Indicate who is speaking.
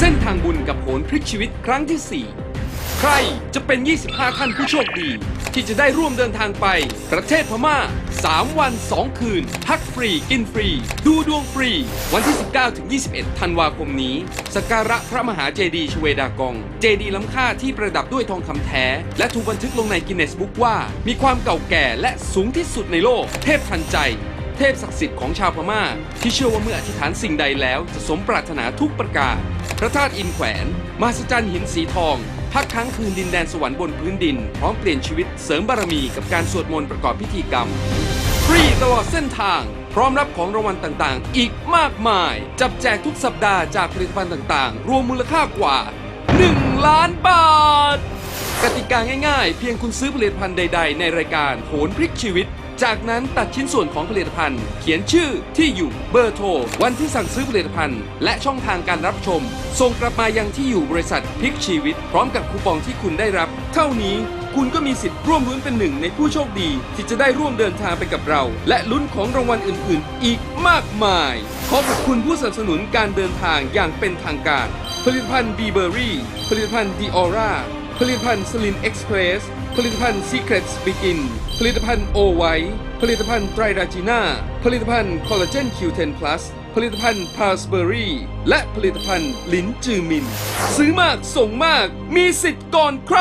Speaker 1: เส้นทางบุญกับโหนพลิกชีวิตครั้งที่ 4 ใครจะเป็น 25 ท่านผู้โชคดี ที่จะได้ร่วมเดินทางไป ประเทศพม่า 3 วัน 2 คืน พักฟรี กินฟรี ดูดวงฟรี วันที่ 19 ถึง 21 ธันวาคมนี้ สักการะพระมหาเจดีย์ชเวดากอง เจดีย์ล้ำค่าที่ประดับด้วยทองคำแท้ และถูกบันทึกลงในกินเนสบุ๊กว่า มีความเก่าแก่และสูงที่สุดในโลก เทพทันใจ เทพศักดิ์สิทธิ์ของชาวพม่า ที่เชื่อว่าเมื่ออธิษฐานสิ่งใดแล้วจะสมปรารถนาทุกประการพระธาตุอินแขวนมหัศจรรย์หินสีทอง พักค้างคืนดินแดนสวรรค์บนพื้นดิน พร้อมเปลี่ยนชีวิตเสริมบารมีกับการสวดมนต์ประกอบพิธีกรรม ฟรีตลอดเส้นทาง พร้อมรับของรางวัลต่างๆ อีกมากมาย จับแจกทุกสัปดาห์จากผลิตภัณฑ์ต่างๆ รวมมูลค่ากว่า 1 ล้านบาท กติกาง่ายๆ เพียงคุณซื้อผลิตภัณฑ์ใด ๆ ในรายการโหนพลิกชีวิต จากนั้นตัดชิ้นส่วนของผลิตภัณฑ์ เขียนชื่อที่อยู่เบอร์โทร วันที่สั่งซื้อผลิตภัณฑ์ และช่องทางการรับชม ส่งกลับมายังที่อยู่บริษัทพลิกชีวิต พร้อมกับคูปองที่คุณได้รับ เท่านี้คุณก็มีสิทธิ์ร่วมลุ้นเป็นหนึ่งในผู้โชคดี ที่จะได้ร่วมเดินทางไปกับเรา และลุ้นของรางวัลอื่น ๆ อีกมากมาย ขอขอบคุณผู้สนับสนุนการเดินทางอย่างเป็นทางการ ผลิตภัณฑ์บีเบอรี่ผลิตภัณฑ์ดีออร่า ผลิตภัณฑ์สลินเอ็กซ์เพรสผลิตภัณฑ์ Secret Begin ผลิตภัณฑ์โอไวผลิตภัณฑ์ไตรราจีน่า ผลิตภัณฑ์คอลลาเจน Q10 Plus ผลิตภัณฑ์พาสเบอรี่ และผลิตภัณฑ์ลิ้นจือมิน ซื้อมากส่งมาก มีสิทธิ์ก่อนใคร